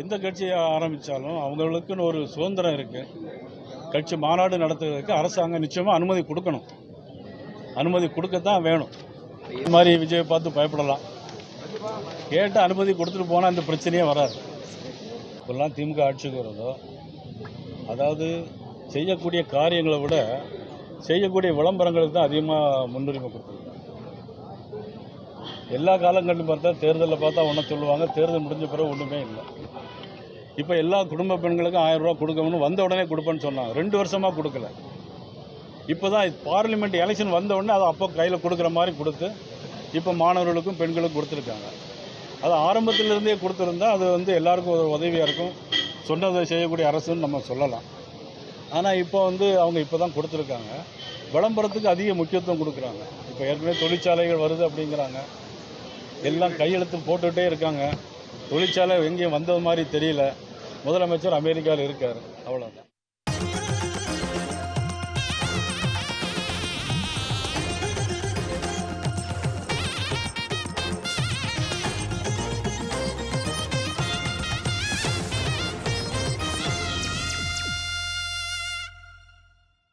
எந்த கட்சியை ஆரம்பித்தாலும் அவங்களுக்குன்னு ஒரு சுதந்திரம் இருக்குது கட்சி மாநாடு நடத்துறதுக்கு அரசாங்கம் நிச்சயமாக அனுமதி கொடுக்கணும். அனுமதி கொடுக்கத்தான் வேணும். இது மாதிரி விஜய் பார்த்து பயப்படலாம். கேட்டு அனுமதி கொடுத்துட்டு போனால் இந்த பிரச்சனையே வராது. இப்போல்லாம் திமுக ஆட்சிக்கு வருதோ அதாவது செய்யக்கூடிய காரியங்களை விட செய்யக்கூடிய விளம்பரங்களுக்கு தான் அதிகமாக முன்னுரிமை கொடுத்துருக்காங்க எல்லா காலங்கள்லையும் பார்த்தா தேர்தலில் பார்த்தா ஒன்றை சொல்லுவாங்க. தேர்தல் முடிஞ்ச பிறகு ஒன்றுமே இல்லை. இப்போ எல்லா குடும்ப பெண்களுக்கும் ஆயிரம் ரூபா கொடுக்கணும்னு வந்த உடனே கொடுப்பேன்னு சொன்னாங்க. ரெண்டு வருஷமாக கொடுக்கல. இப்போ தான் பார்லிமெண்ட் எலெக்ஷன் வந்த உடனே அதை அப்போ கையில் கொடுக்குற மாதிரி கொடுத்து இப்போ மாணவர்களுக்கும் பெண்களுக்கும் கொடுத்துருக்காங்க. அது ஆரம்பத்திலிருந்தே கொடுத்துருந்தா அது வந்து எல்லாருக்கும் ஒரு உதவியாக இருக்கும். சொன்னதை செய்யக்கூடிய அரசுன்னு நம்ம சொல்லலாம். ஆனால் இப்போ வந்து அவங்க இப்போ தான் கொடுத்துருக்காங்க. விளம்பரத்துக்கு அதிக முக்கியத்துவம் கொடுக்குறாங்க. இப்போ ஏற்கனவே தொழிற்சாலைகள் வருது அப்படிங்கிறாங்க. எல்லாம் கையெழுத்து போட்டுகிட்டே இருக்காங்க. தொழிற்சாலை எங்கேயும் வந்தது மாதிரி தெரியல. முதலமைச்சர் அமெரிக்காவில் இருக்கார். அவ்வளோதான்